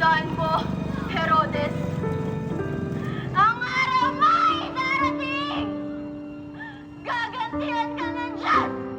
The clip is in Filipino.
Asahan mo, Herodes. Ang araw mo'y darating! Gagantihan ka ng Diyos!